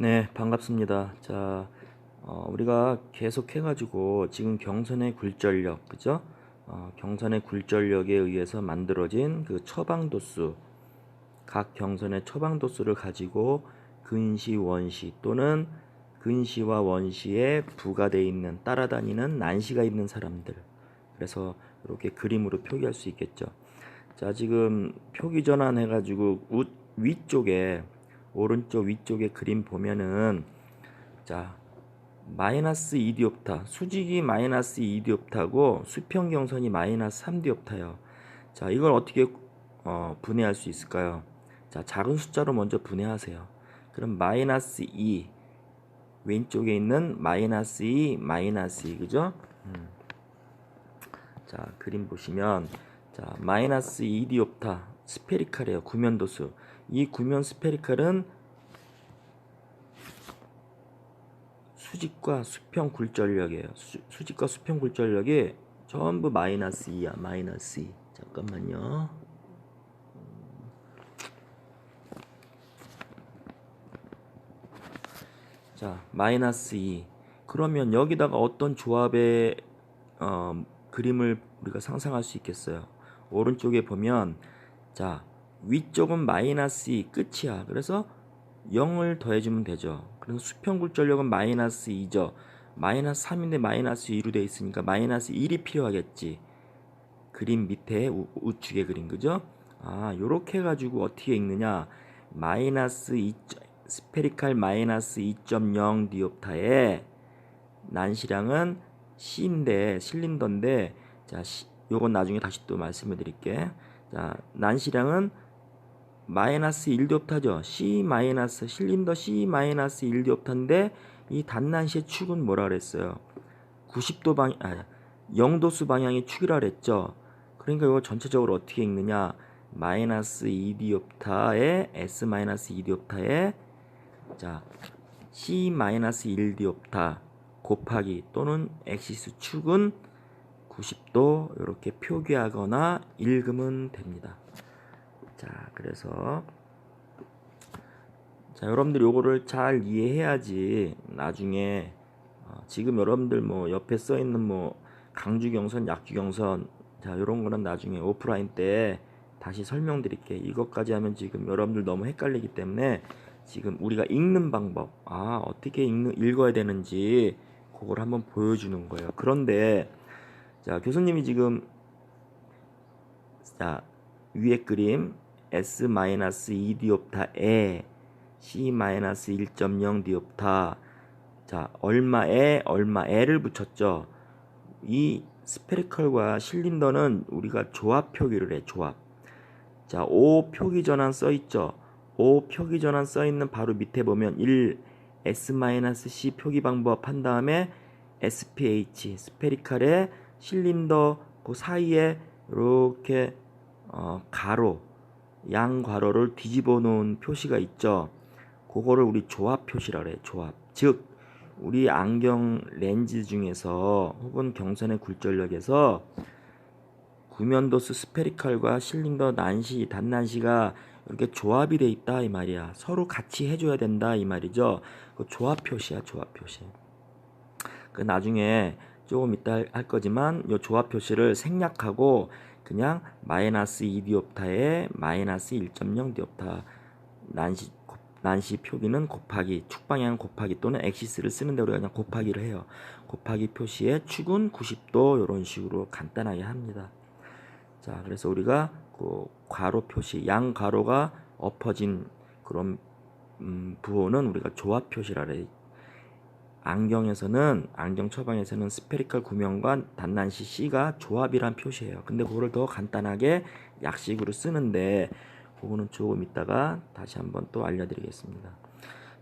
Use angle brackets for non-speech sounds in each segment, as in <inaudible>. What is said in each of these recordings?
네, 반갑습니다. 자, 어, 우리가 계속 해가지고 지금 경선의 굴절력, 그죠? 어, 경선의 굴절력에 의해서 만들어진 그 처방도수, 각 경선의 처방도수를 가지고 근시, 원시 또는 근시와 원시에 부가돼 있는 따라다니는 난시가 있는 사람들. 그래서 이렇게 그림으로 표기할 수 있겠죠. 자, 지금 표기 전환 해가지고 우, 위쪽에 오른쪽 위쪽에 그림 보면은 자 마이너스 2디옵타 수직이 마이너스 2디옵타고 수평 경선이 마이너스 3디옵타요. 자 이걸 어떻게 어, 분해할 수 있을까요? 자 작은 숫자로 먼저 분해하세요. 그럼 마이너스 2 왼쪽에 있는 마이너스 2 마이너스 2 그죠? 음. 자 그림 보시면 자 마이너스 2디옵타 스페리칼이에요 구면도수 이 구면 스페리칼은 수직과 수평 굴절력이에요. 수, 수직과 수평 굴절력이 전부 마이너스 2야 마이너스 2 잠깐만요. 자 마이너스 2 그러면 여기다가 어떤 조합의 어, 그림을 우리가 상상할 수 있겠어요? 오른쪽에 보면 자 위쪽은 마이너스 2 끝이야. 그래서 0을 더해주면 되죠. 그래서 수평굴절력은 마이너스 2죠. 마이너스 3인데 마이너스 2로 되어 있으니까 마이너스 1이 필요하겠지. 그림 밑에 우, 우측의 그림 그죠? 아 요렇게 해가지고 어떻게 읽느냐? 마이너스 2 스페리칼 마이너스 2.0 디옵타의 난시량은 C인데 실린더인데 자 요건 나중에 다시 또 말씀을 드릴게. 자 난시량은 마이너스 1디옵타죠. C 마이너스 실린더 C 마이너스 1디옵타인데 이 단난시의 축은 뭐라 그랬어요? 90도 방 아, 0도수 방향의 축이라 그랬죠. 그러니까 이거 전체적으로 어떻게 읽느냐? 마이너스 2디옵타에 S 마이너스 2디옵타에 자 C 마이너스 1디옵타 곱하기 또는 엑시스 축은 90도 이렇게 표기하거나 읽으면 됩니다. 자, 그래서 자, 여러분들 요거를 잘 이해해야지 나중에 어, 지금 여러분들 뭐 옆에 써 있는 뭐 강주경선, 약주경선 자, 요런 거는 나중에 오프라인 때 다시 설명드릴게. 이것까지 하면 지금 여러분들 너무 헷갈리기 때문에 지금 우리가 읽는 방법, 아, 어떻게 읽는, 읽어야 되는지 그걸 한번 보여주는 거예요. 그런데 자, 교수님이 지금 자, 위에 그림 S-2 디옵타에 C-1.0 디옵타 자, 얼마에 얼마에를 붙였죠. 이 스페리컬과 실린더는 우리가 조합 표기를 해. 조합. 자, O 표기 전환 써 있죠. O 표기 전환 써 있는 바로 밑에 보면 1 S-C 표기 방법 한 다음에 SPH 스페리칼의 실린더 그 사이에 이렇게 어, 가로 양 괄호를 뒤집어 놓은 표시가 있죠. 그거를 우리 조합 표시라 그래. 조합. 즉 우리 안경 렌즈 중에서 혹은 경선의 굴절력에서 구면도수 스페리칼과 실린더 난시 단난시가 이렇게 조합이 돼 있다 이 말이야. 서로 같이 해줘야 된다 이 말이죠. 그 조합 표시야 조합 표시. 그 나중에 조금 이따 할 거지만 이 조합 표시를 생략하고 그냥 마이너스 2 디옵타에 마이너스 1.0 디옵타 난시 난시 표기는 곱하기 축방향 곱하기 또는 엑시스를 쓰는데 우리가 그냥 곱하기를 해요. 곱하기 표시의 축은 90도 이런 식으로 간단하게 합니다. 자, 그래서 우리가 그 괄호 표시 양 괄호가 엎어진 그런 음, 부호는 우리가 조합 표시라. 안경에서는 안경 처방에서는 스페리컬 구명과 단난시 C가 조합이란 표시예요. 근데 그거를 더 간단하게 약식으로 쓰는데 그거는 조금 이따가 다시 한번 또 알려드리겠습니다.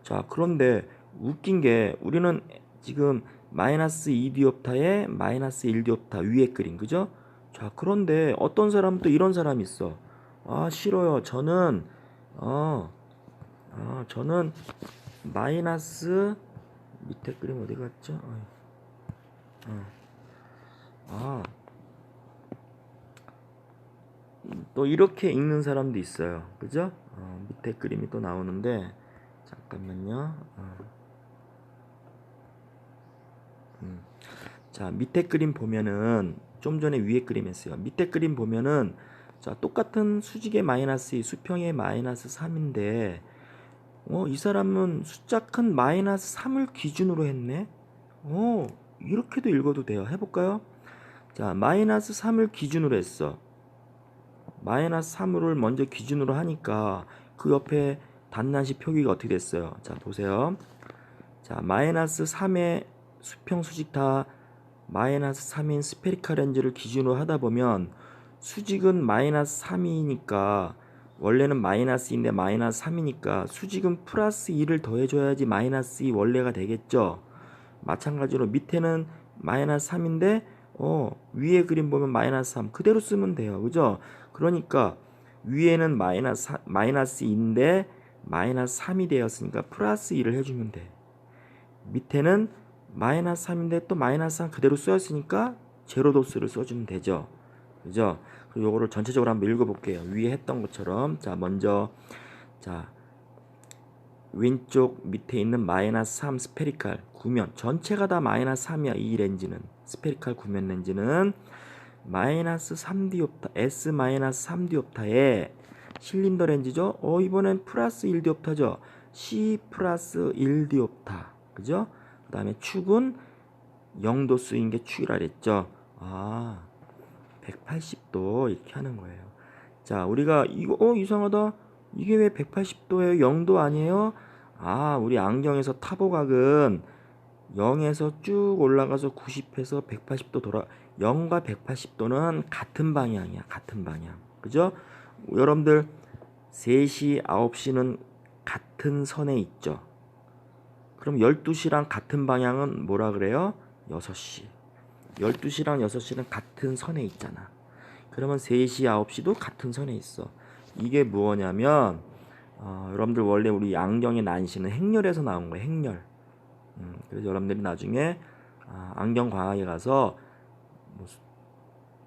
자 그런데 웃긴 게 우리는 지금 마이너스 2디옵타에 마이너스 1디옵타 위에 그림 그죠? 자 그런데 어떤 사람은 또 이런 사람이 있어. 아 싫어요. 저는 어, 아 저는 마이너스 밑에 그림 어디 갔죠? 어. 아. 또 이렇게 읽는 사람도 있어요. 그죠? 어, 밑에 그림이 또 나오는데 잠깐만요. 어. 음. 자 밑에 그림 보면은 좀 전에 위에 그림 했어요. 밑에 그림 보면은 자 똑같은 수직의 마이너스 2, 수평의 마이너스 3인데 어, 이 사람은 숫자 큰 마이너스 3을 기준으로 했네. 어, 이렇게도 읽어도 돼요. 해볼까요? 자, 마이너스 3을 기준으로 했어. 마이너스 3을 먼저 기준으로 하니까 그 옆에 단란시 표기가 어떻게 됐어요? 자, 보세요. 자, 마이너스 3의 수평 수직 다 마이너스 3인 스페리칼 렌즈를 기준으로 하다 보면 수직은 마이너스 3이니까 원래는 마이너스 2인데 마이너스 3이니까 수직은 플러스 2를 더해줘야지 마이너스 2 원래가 되겠죠. 마찬가지로 밑에는 마이너스 3인데 어 위에 그림 보면 마이너스 3 그대로 쓰면 돼요. 그죠? 그러니까 위에는 마이너스 사- 마이너스 2인데 마이너스 3이 되었으니까 플러스 2를 해주면 돼. 밑에는 마이너스 3인데 또 마이너스 3 그대로 쓰였으니까 제로 도수를 써주면 되죠. 그죠? 요거를 전체적으로 한번 읽어볼게요. 위에 했던 것처럼. 자 먼저 자 왼쪽 밑에 있는 마이너스 3 스페리칼 구면. 전체가 다 마이너스 3이야 이 렌즈는. 스페리칼 구면 렌즈는 마이너스 3디옵타 S 마이너스 3디옵타에 실린더 렌즈죠? 어 이번엔 플러스 1디옵타죠? C 플러스 1디옵타. 그죠? 그 다음에 축은 0도수인 게 축이라 그랬죠? 아 180도 이렇게 하는 거예요. 자 우리가 이거 어 이상하다. 이게 왜 180도예요 0도 아니에요? 아 우리 안경에서 타보각은 0에서 쭉 올라가서 90에서 180도 돌아 0과 180도는 같은 방향이야 같은 방향. 그죠? 여러분들 3시 9시는 같은 선에 있죠? 그럼 12시랑 같은 방향은 뭐라 그래요? 6시 12시랑 6시는 같은 선에 있잖아. 그러면 3시 9시도 같은 선에 있어. 이게 무엇냐면 어, 여러분들 원래 우리 안경의 난시는 행렬에서 나온 거예요 행렬. 음, 그래서 여러분들이 나중에 아, 안경 과학에 가서 뭐 수-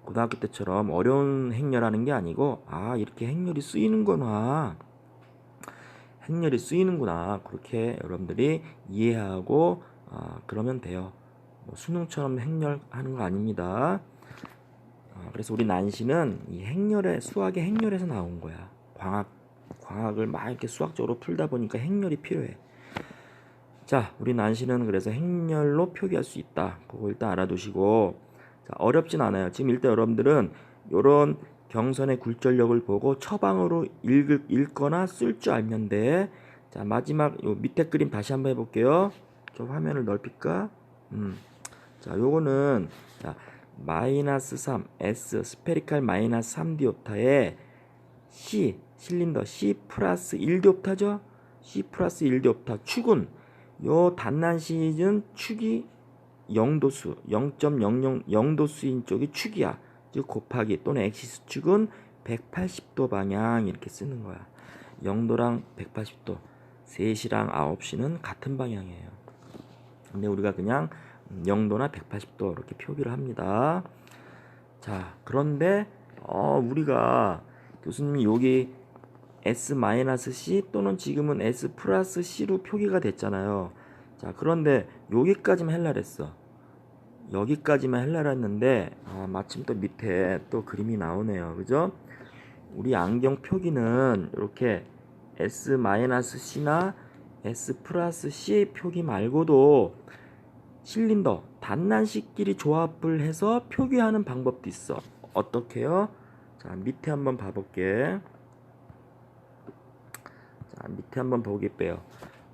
고등학교 때처럼 어려운 행렬하는 게 아니고 아 이렇게 행렬이 쓰이는구나. 행렬이 쓰이는구나. 그렇게 여러분들이 이해하고 아, 그러면 돼요. 뭐 수능처럼 행렬하는 거 아닙니다 아, 그래서 우리 난시는 이 행렬의 수학의 행렬에서 나온 거야 광학 광학을 막 이렇게 수학적으로 풀다 보니까 행렬이 필요해 자, 우리 난시는 그래서 행렬로 표기할 수 있다. 그거 일단 알아두시고 자, 어렵진 않아요. 지금 일단 여러분들은 이런 경선의 굴절력을 보고 처방으로 읽, 읽거나 쓸 줄 알면 돼. 자, 마지막 요 밑에 그림 다시 한번 해볼게요. 좀 화면을 넓힐까? 음. 자, 요거는 자, 마이너스 3 S 스페리칼 마이너스 3 디옵타에 C 실린더 C 플러스 1 디옵타죠? C 플러스 1 디옵타 축은 요 단난 시는 축이 0도수 0.00 0도수인 쪽이 축이야. 즉 곱하기 또는 엑시스 축은 180도 방향 이렇게 쓰는 거야. 0도랑 180도 3시랑 9시는 같은 방향이에요. 근데 우리가 그냥 0도나 180도 이렇게 표기를 합니다 자 그런데 어 우리가 교수님이 여기 S-C 또는 지금은 S 플러스 C로 표기가 됐잖아요. 자, 그런데 여기까지만 헬라 했어. 여기까지만 헬라 했는데 아, 마침 또 밑에 또 그림이 나오네요. 그죠? 우리 안경 표기는 이렇게 S-C나 S 플러스 C 표기 말고도 실린더 단난식끼리 조합을 해서 표기하는 방법도 있어. 어떻게요? 자, 밑에 한번 봐볼게. 자, 밑에 한번 보기 빼요.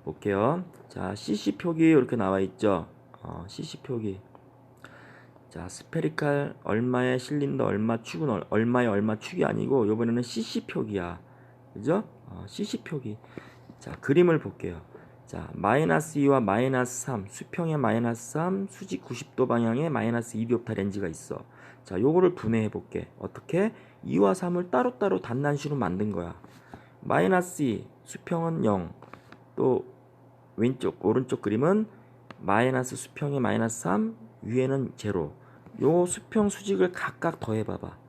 볼게요. 자, CC 표기 이렇게 나와 있죠. 어, CC 표기. 자, 스페리칼 얼마의 실린더 얼마 축은 얼- 얼마의 얼마 축이 아니고 이번에는 CC 표기야. 그죠? 어, CC 표기. 자, 그림을 볼게요. 자, 마이너스 2와 마이너스 3, 수평의 마이너스 3, 수직 90도 방향의 마이너스 2디옵타 렌즈가 있어. 자, 요거를 분해해 볼게. 어떻게? 2와 3을 따로따로 단난시로 만든 거야. 마이너스 2, 수평은 0. 또 왼쪽, 오른쪽 그림은 마이너스 수평의 마이너스 3, 위에는 제로. 요 수평 수직을 각각 더해 봐봐.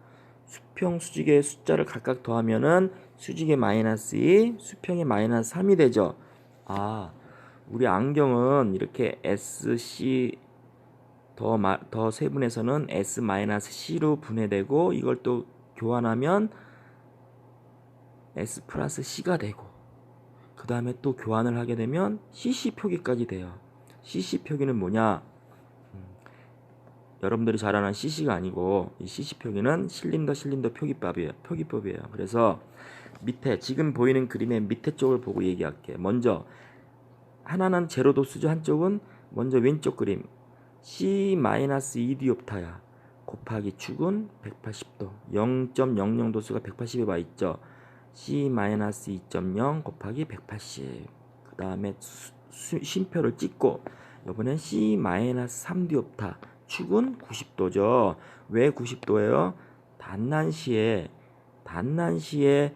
수평 수직의 숫자를 각각 더하면은 수직의 마이너스 2, 수평의 마이너스 3이 되죠. 아, 우리 안경은 이렇게 SC 더, 마, 더 세분에서는 S-C로 분해되고 이걸 또 교환하면 S 플러스 C가 되고 그 다음에 또 교환을 하게 되면 CC 표기까지 돼요. CC 표기는 뭐냐? 음, 여러분들이 잘 아는 CC가 아니고 이 CC 표기는 실린더 실린더 표기법이에요. 표기법이에요. 그래서 밑에 지금 보이는 그림의 밑에 쪽을 보고 얘기할게. 먼저 하나는 제로 도수죠. 한쪽은 먼저 왼쪽 그림 C-2 디옵타야. 곱하기 축은 180도. 0.00 도수가 180에 와 있죠. C-2.0 곱하기 180. 그 다음에 쉼표를 찍고 이번엔 C-3 디옵타. 축은 90도죠. 왜 90도예요? 단난시에 단난시에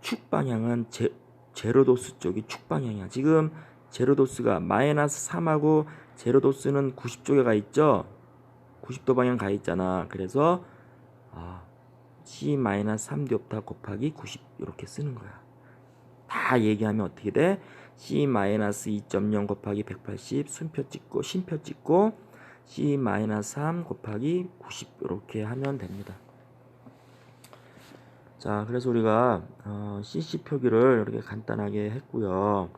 축 방향은 제, 제로도스 쪽이 축 방향이야. 지금 제로도스가 마이너스 3하고 제로도스는 90쪽에 가 있죠. 90도 방향 가 있잖아. 그래서 아, C-3디옵타 곱하기 90 이렇게 쓰는 거야. 다 얘기하면 어떻게 돼? C-2.0 곱하기 180 순표 찍고 심표 찍고 C-3 곱하기 90 이렇게 하면 됩니다. 자, 그래서 우리가 어, CC 표기를 이렇게 간단하게 했고요.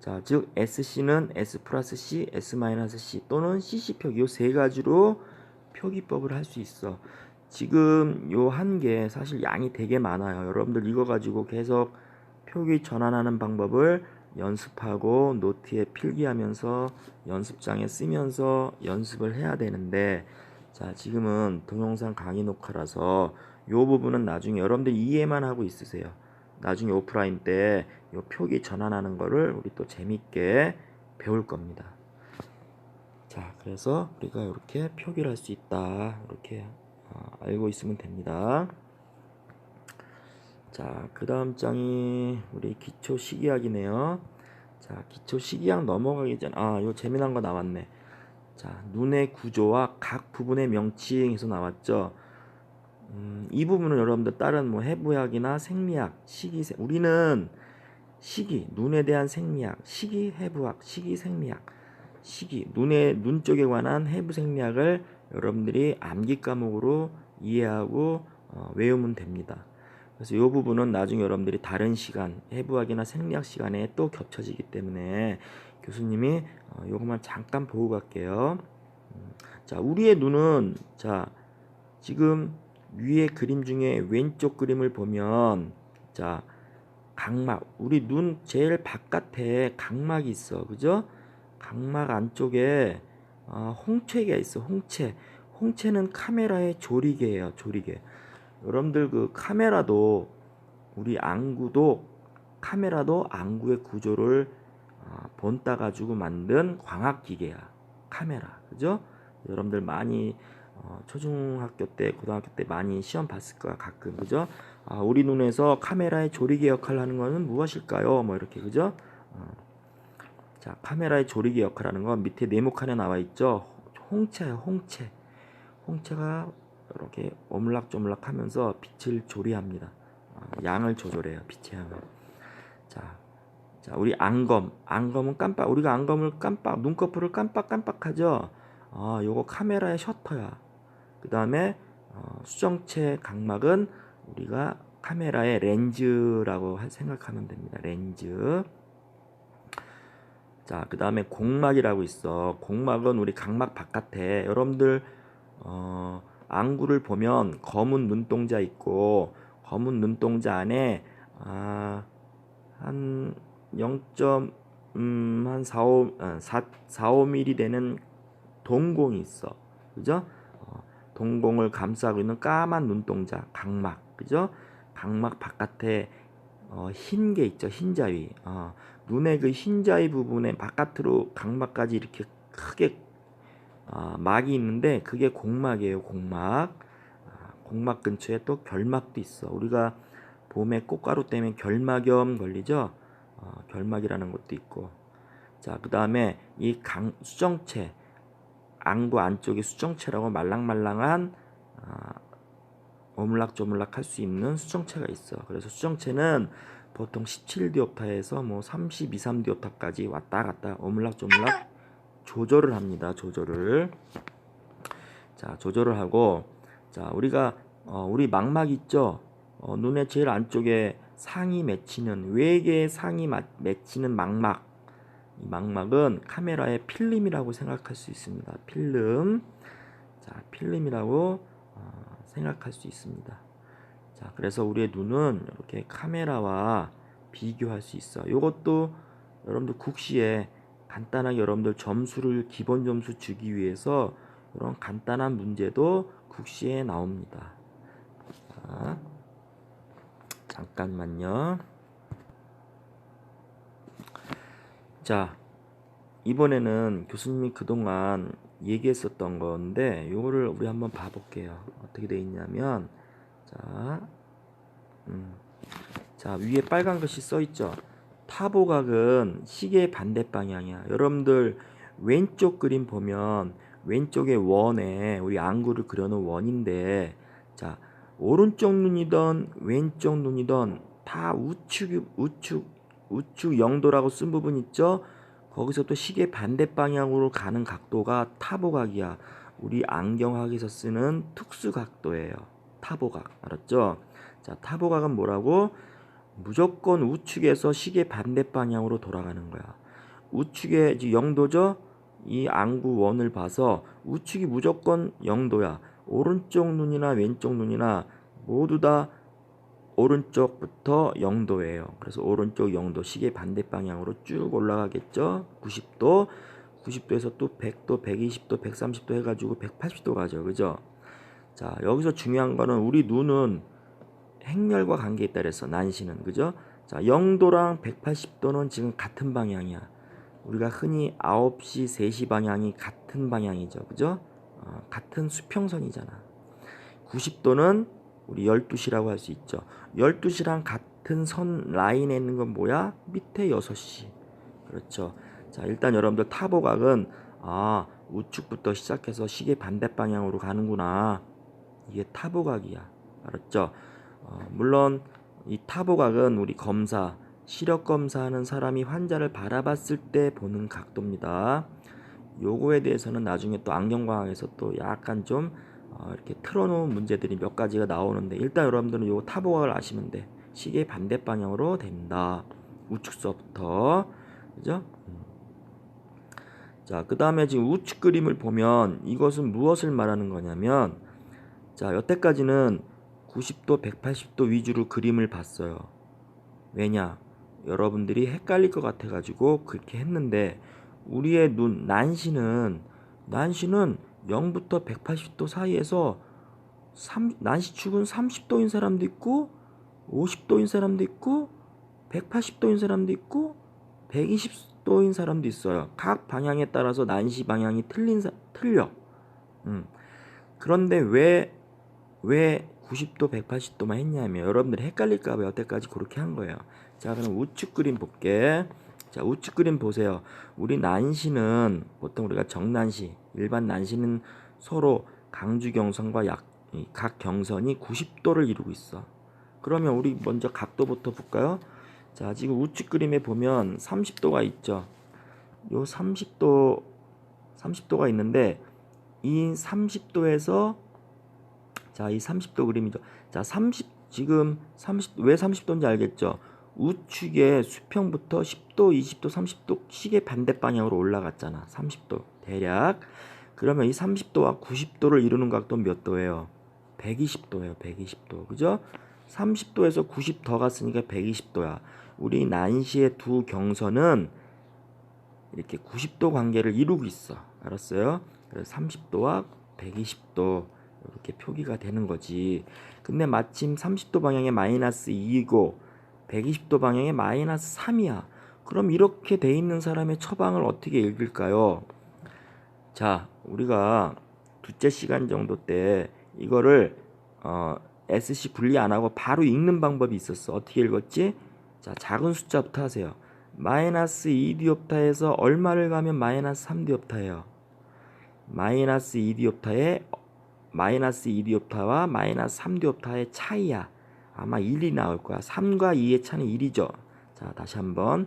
자, 즉 SC는 S 플러스 C, S 마이너스 C 또는 CC 표기 요세 가지로 표기법을 할 수 있어. 지금 요 한 개 사실 양이 되게 많아요. 여러분들 이거 가지고 계속 표기 전환하는 방법을 연습하고 노트에 필기하면서 연습장에 쓰면서 연습을 해야 되는데 자 지금은 동영상 강의 녹화라서 요 부분은 나중에 여러분들 이해만 하고 있으세요. 나중에 오프라인 때 요 표기 전환하는 거를 우리 또 재밌게 배울 겁니다. 자, 그래서 우리가 이렇게 표기를 할 수 있다. 이렇게 어, 알고 있으면 됩니다. 자, 그 다음 장이 우리 기초 식이학이네요. 자, 기초 식이학 넘어가기 전, 아, 요 재미난 거 나왔네. 자, 눈의 구조와 각 부분의 명칭에서 나왔죠. 음, 이 부분은 여러분들 다른 뭐 해부학이나 생리학, 식이 우리는 식이 눈에 대한 생리학, 식이 해부학, 식이 생리학, 식이 눈의 눈 쪽에 관한 해부 생리학을 여러분들이 암기 과목으로 이해하고 어, 외우면 됩니다. 그래서 이 부분은 나중에 여러분들이 다른 시간, 해부학이나 생리학 시간에 또 겹쳐지기 때문에 교수님이 어, 이것만 잠깐 보고 갈게요. 음, 자, 우리의 눈은 자 지금 위에 그림 중에 왼쪽 그림을 보면 자 각막. 우리 눈 제일 바깥에 각막이 있어. 그죠? 각막 안쪽에 어, 홍채가 있어 홍채. 홍채는 카메라의 조리개예요 조리개. 여러분들 그 카메라도 우리 안구도 카메라도 안구의 구조를 어, 본따 가지고 만든 광학 기계야. 카메라. 그죠? 여러분들 많이 어, 초중학교 때, 고등학교 때 많이 시험 봤을 거야 가끔 그죠? 아, 우리 눈에서 카메라의 조리개 역할을 하는 것은 무엇일까요? 뭐 이렇게 그죠? 어. 자, 카메라의 조리개 역할하는 건 밑에 네모칸에 나와 있죠. 홍채예요, 홍채. 홍채가 이렇게 오물락조물락 하면서 빛을 조리합니다. 어, 양을 조절해요, 빛의 양을. 자, 자, 우리 안검, 안검은 깜빡, 우리가 안검을 깜빡, 눈꺼풀을 깜빡깜빡 하죠. 아, 요거 카메라의 셔터야. 그 다음에 어, 수정체 각막은 우리가 카메라의 렌즈라고 생각하면 됩니다. 렌즈. 자, 그 다음에 공막이라고 있어. 공막은 우리 각막 바깥에 여러분들 어, 안구를 보면 검은 눈동자 있고 검은 눈동자 안에 아, 한 0. 음, 한 4, 5, 4, 4, 5mm 되는 동공이 있어. 그죠? 동공을 감싸고 있는 까만 눈동자, 각막, 그죠? 각막 바깥에 어, 흰 게 있죠, 흰 자위. 어, 눈의 그 흰 자위 부분에 바깥으로 각막까지 이렇게 크게 어, 막이 있는데 그게 공막이에요, 공막. 아, 공막 근처에 또 결막도 있어. 우리가 봄에 꽃가루 때문에 결막염 걸리죠. 어, 결막이라는 것도 있고. 자, 그 다음에 이 강, 수정체, 안구 안쪽에 수정체라고 말랑말랑한 어, 오물락조물락 할 수 있는 수정체가 있어. 그래서 수정체는 보통 17디옵타에서 뭐 32, 3디옵타까지 왔다 갔다 오물락조물락 조절을 합니다. 조절을. 자, 조절을 하고 자, 우리가 어, 우리 망막 있죠? 어, 눈의 제일 안쪽에 상이 맺히는 외계 상이 마- 맺히는 망막. 이 망막은 카메라의 필름이라고 생각할 수 있습니다. 필름. 자, 필름이라고 어, 생각할 수 있습니다. 자, 그래서 우리의 눈은 이렇게 카메라와 비교할 수 있어. 이것도 여러분들 국시에 간단하게 여러분들 점수를 기본 점수 주기 위해서 이런 간단한 문제도 국시에 나옵니다. 자, 잠깐만요. 자, 이번에는 교수님이 그동안 얘기했었던 건데 요거를 우리 한번 봐볼게요. 어떻게 돼 있냐면 자, 음, 자 위에 빨간 것이 써 있죠. 타보각은 시계의 반대 방향이야. 여러분들 왼쪽 그림 보면 왼쪽에 원에 우리 안구를 그려놓은 원인데 자 오른쪽 눈이던 왼쪽 눈이던 다 우측 우측 우측 영도라고 쓴 부분 있죠. 거기서 또 시계 반대 방향으로 가는 각도가 타보각이야. 우리 안경학에서 쓰는 특수 각도예요. 타보각 알았죠? 자 타보각은 뭐라고? 무조건 우측에서 시계 반대 방향으로 돌아가는 거야. 우측에 이제 영도죠? 이 안구 원을 봐서 우측이 무조건 영도야. 오른쪽 눈이나 왼쪽 눈이나 모두 다 오른쪽부터 영도예요. 그래서 오른쪽 영도 시계 반대 방향으로 쭉 올라가겠죠. 90도, 90도에서 또 100도, 120도, 130도 해가지고 180도 가죠. 그죠? 자, 여기서 중요한 거는 우리 눈은 행렬과 관계에 있다 그랬어. 난시는. 그죠? 자, 0도랑 180도는 지금 같은 방향이야. 우리가 흔히 9시, 3시 방향이 같은 방향이죠. 그죠? 어, 같은 수평선이잖아. 90도는 우리 12시라고 할 수 있죠. 12시랑 같은 선 라인에 있는 건 뭐야? 밑에 6시. 그렇죠. 자, 일단 여러분들 타보각은 아, 우측부터 시작해서 시계 반대 방향으로 가는구나. 이게 타보각이야. 알았죠? 어, 물론 이 타보각은 우리 검사, 시력 검사하는 사람이 환자를 바라봤을 때 보는 각도입니다. 요거에 대해서는 나중에 또 안경광학에서 또 약간 좀 어, 이렇게 틀어놓은 문제들이 몇 가지가 나오는데 일단 여러분들은 요거 타보각을 아시면 돼. 시계 반대 방향으로 된다. 우측서부터 그죠? 음. 자, 그 다음에 지금 우측 그림을 보면 이것은 무엇을 말하는 거냐면 자, 여태까지는 90도, 180도 위주로 그림을 봤어요. 왜냐? 여러분들이 헷갈릴 것 같아가지고 그렇게 했는데 우리의 눈, 난시는 난시는 0부터 180도 사이에서 3, 난시축은 30도인 사람도 있고 50도인 사람도 있고 180도인 사람도 있고 120도인 사람도 있어요. 각 방향에 따라서 난시 방향이 틀린 사, 틀려. 음. 그런데 왜 왜 90도, 180도만 했냐면 여러분들이 헷갈릴까 봐 여태까지 그렇게 한 거예요. 자, 그럼 우측 그림 볼게. 자, 우측 그림 보세요. 우리 난시는 보통 우리가 정난시, 일반 난시는 서로 강주 경선과 약, 이각 경선이 90도를 이루고 있어. 그러면 우리 먼저 각도부터 볼까요? 자, 지금 우측 그림에 보면 30도가 있죠. 요 30도, 30도가 있는데 이 30도에서 자, 이 30도 그림이죠. 자, 30 지금 30 왜 30도인지 알겠죠? 우측에 수평부터 10도, 20도, 30도 시계 반대 방향으로 올라갔잖아. 30도 대략. 그러면 이 30도와 90도를 이루는 각도는 몇 도예요? 120도예요. 120도. 그죠? 30도에서 90 더 갔으니까 120도야. 우리 난시의 두 경선은 이렇게 90도 관계를 이루고 있어. 알았어요? 그래서 30도와 120도 이렇게 표기가 되는 거지. 근데 마침 30도 방향에 마이너스 2이고 120도 방향에 마이너스 3이야. 그럼 이렇게 돼 있는 사람의 처방을 어떻게 읽을까요? 자, 우리가 둘째 시간 정도 때 이거를 어, SC 분리 안 하고 바로 읽는 방법이 있었어. 어떻게 읽었지? 자, 작은 숫자부터 하세요. 마이너스 2디옵타에서 얼마를 가면 마이너스 3디옵타예요. 마이너스 2디옵타에 마이너스 2디옵타와 마이너스 3디옵타의 차이야. 아마 1이 나올 거야. 3과 2의 차는 1이죠. 자, 다시 한번.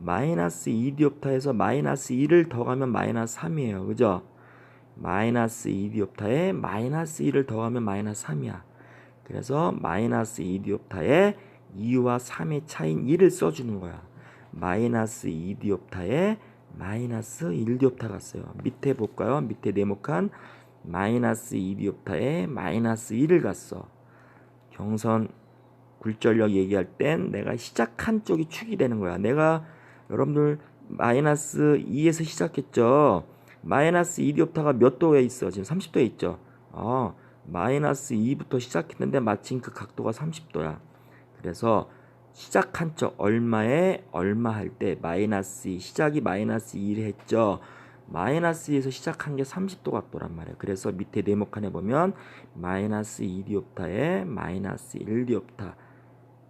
마이너스 2디옵타에서 마이너스 1을 더하면 마이너스 3이에요. 그죠? 마이너스 2디옵타에 마이너스 1을 더하면 마이너스 3이야. 그래서 마이너스 2디옵타에 2와 3의 차인 1을 써주는 거야. 마이너스 2디옵타에 마이너스 1디옵타가 써요. 밑에 볼까요? 밑에 네모칸 마이너스 2디옵타에 마이너스 1을 갔어. 경선 굴절력 얘기할 땐 내가 시작한 쪽이 축이 되는 거야. 내가 여러분들 마이너스 2에서 시작했죠. 마이너스 2디옵타가 몇 도에 있어? 지금 30도에 있죠. 어, 마이너스 2부터 시작했는데 마침 그 각도가 30도야. 그래서 시작한 쪽 얼마에 얼마 할 때 마이너스 2 시작이 마이너스 2를 했죠. 마이너스 2에서 시작한 게 30도 각도란 말이에요. 그래서 밑에 네모칸에 보면 마이너스 2디옵타에 마이너스 1디옵타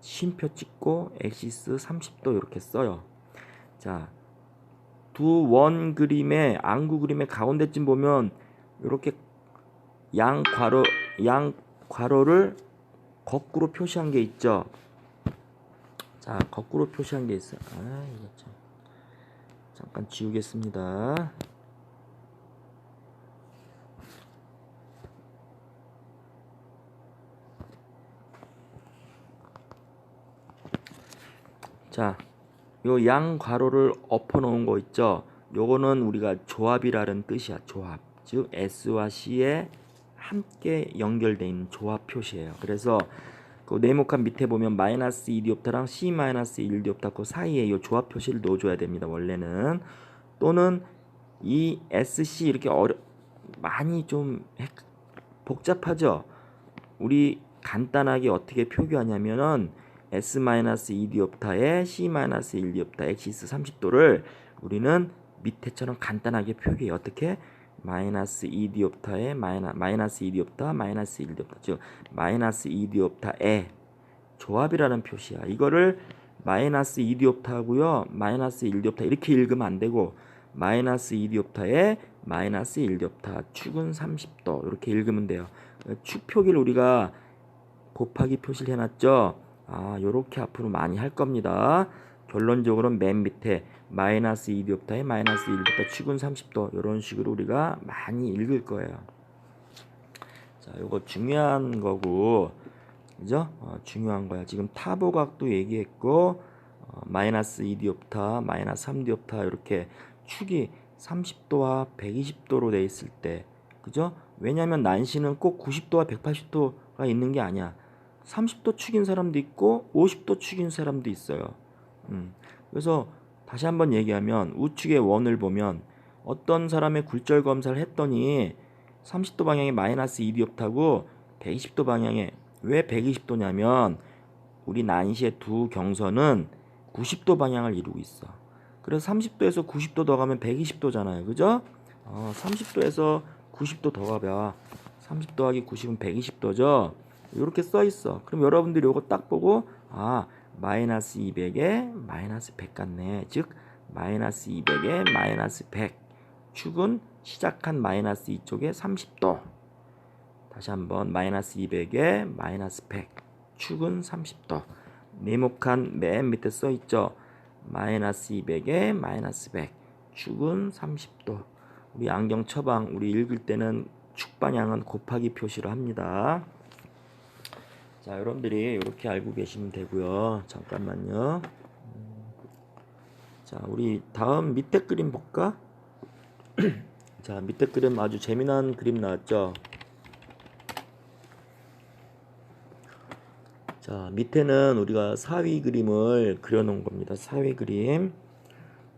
쉼표 찍고 엑시스 30도 이렇게 써요. 자, 두 원 그림의 안구 그림의 가운데쯤 보면 이렇게 양 괄호 양 괄호를 거꾸로 표시한 게 있죠. 자, 거꾸로 표시한 게 있어요. 아, 이거 참. 잠깐 지우겠습니다. 자, 요 양 괄호를 엎어 놓은 거 있죠? 요거는 우리가 조합이라는 뜻이야. 조합. 즉 S와 C에 함께 연결되어 있는 조합 표시예요. 그래서 그 네모칸 밑에 보면 마이너스 2디옵타랑 C 마이너스 1디옵타 그 사이에 이 조합 표시를 넣어줘야 됩니다. 원래는 또는 이 SC 이렇게 어려 많이 좀 헷- 복잡하죠. 우리 간단하게 어떻게 표기하냐면은 S 마이너스 2디옵타에 C 마이너스 1디옵타 엑시스 30도를 우리는 밑에처럼 간단하게 표기해 어떻게? 마이너스 2디옵타에 마이너, 마이너스 2디옵타 마이너스 1디옵타. 즉 마이너스 2디옵타에 조합이라는 표시야. 이거를 마이너스 2디옵타고요 마이너스 1디옵타 이렇게 읽으면 안 되고 마이너스 2디옵타에 마이너스 1디옵타 축은 30도 이렇게 읽으면 돼요. 축 표기를 우리가 곱하기 표시를 해놨죠 아 요렇게 앞으로 많이 할 겁니다 결론적으로는 맨 밑에 마이너스 2디옵타에 마이너스 1디옵타 축은 30도 이런 식으로 우리가 많이 읽을 거예요. 자, 요거 중요한 거고, 그죠? 어, 중요한 거야. 지금 타보각도 얘기했고, 어, 마이너스 2디옵타, 마이너스 3디옵타 이렇게 축이 30도와 120도로 돼 있을 때, 그죠? 왜냐하면 난시는 꼭 90도와 180도가 있는 게 아니야. 30도 축인 사람도 있고 50도 축인 사람도 있어요. 음. 그래서 다시 한번 얘기하면 우측의 원을 보면 어떤 사람의 굴절 검사를 했더니 30도 방향에 마이너스 2디옵타고 120도 방향에 왜 120도냐면 우리 난시의 두 경선은 90도 방향을 이루고 있어. 그래서 30도에서 90도 더 가면 120도잖아요. 그죠? 어, 30도에서 90도 더 가봐. 30 더하기 90은 120도죠. 이렇게 써 있어. 그럼 여러분들이 이거 딱 보고 아 마이너스 200에 마이너스 100 같네. 즉 마이너스 200에 마이너스 100 축은 시작한 마이너스 이쪽에 30도. 다시 한번 마이너스 200에 마이너스 100 축은 30도. 네모칸 맨 밑에 써 있죠. 마이너스 200에 마이너스 100 축은 30도. 우리 안경 처방 우리 읽을 때는 축 방향은 곱하기 표시를 합니다. 자, 여러분들이 이렇게 알고 계시면 되고요. 잠깐만요. 음. 자, 우리 다음 밑에 그림 볼까? <clears throat> 자, 밑에 그림 아주 재미난 그림 나왔죠? 자, 밑에는 우리가 사위 그림을 그려놓은 겁니다. 사위 그림.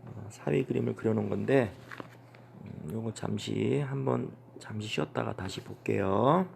어, 사위 그림을 그려놓은 건데, 음, 요거 잠시 한번 잠시 쉬었다가 다시 볼게요.